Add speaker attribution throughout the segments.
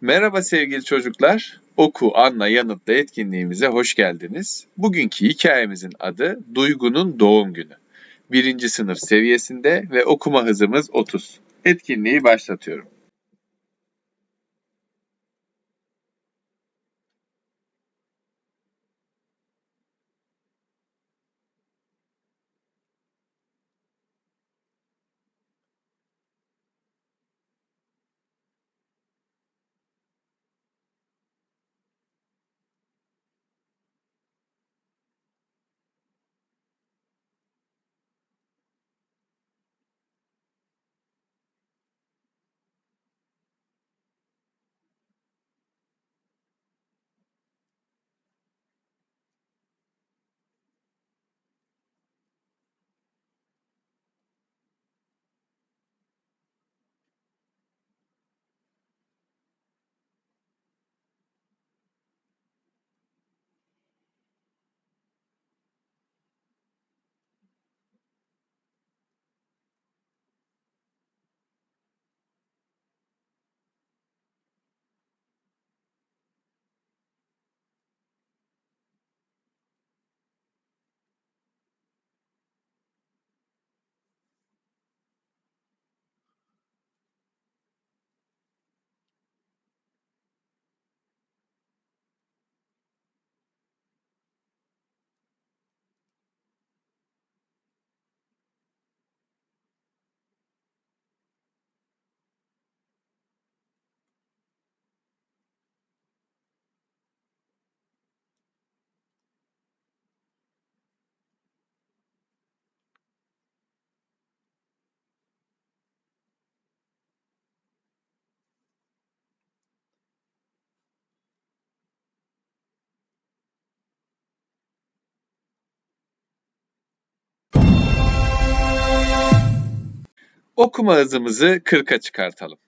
Speaker 1: Merhaba sevgili çocuklar. Oku, anla, yanıtla etkinliğimize hoş geldiniz. Bugünkü hikayemizin adı Duygu'nun doğum günü. Birinci sınıf seviyesinde ve okuma hızımız 30. Etkinliği başlatıyorum. Okuma hızımızı 40'a çıkartalım.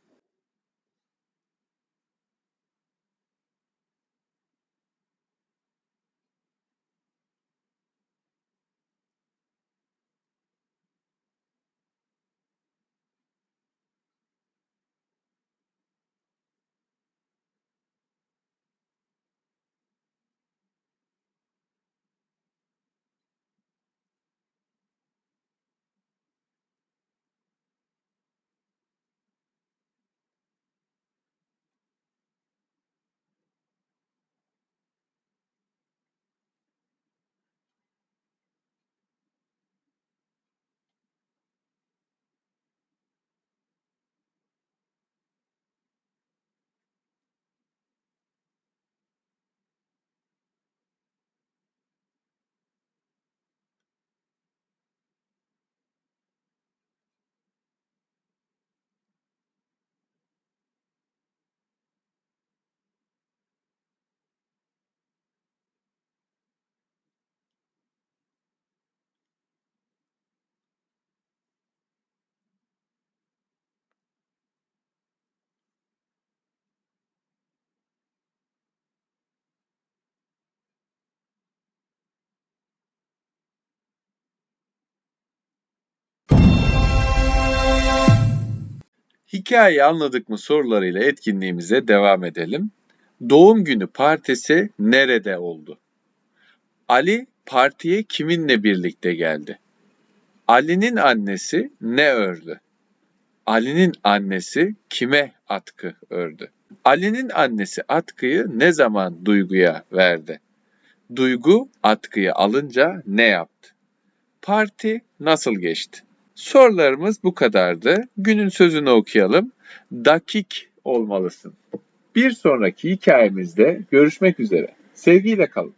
Speaker 1: Hikayeyi anladık mı sorularıyla etkinliğimize devam edelim. Doğum günü partisi nerede oldu? Ali partiye kiminle birlikte geldi? Ali'nin annesi ne ördü? Ali'nin annesi kime atkı ördü? Ali'nin annesi atkıyı ne zaman Duygu'ya verdi? Duygu atkıyı alınca ne yaptı? Parti nasıl geçti? Sorularımız bu kadardı. Günün sözünü okuyalım. Dakik olmalısın. Bir sonraki hikayemizde görüşmek üzere. Sevgiyle kalın.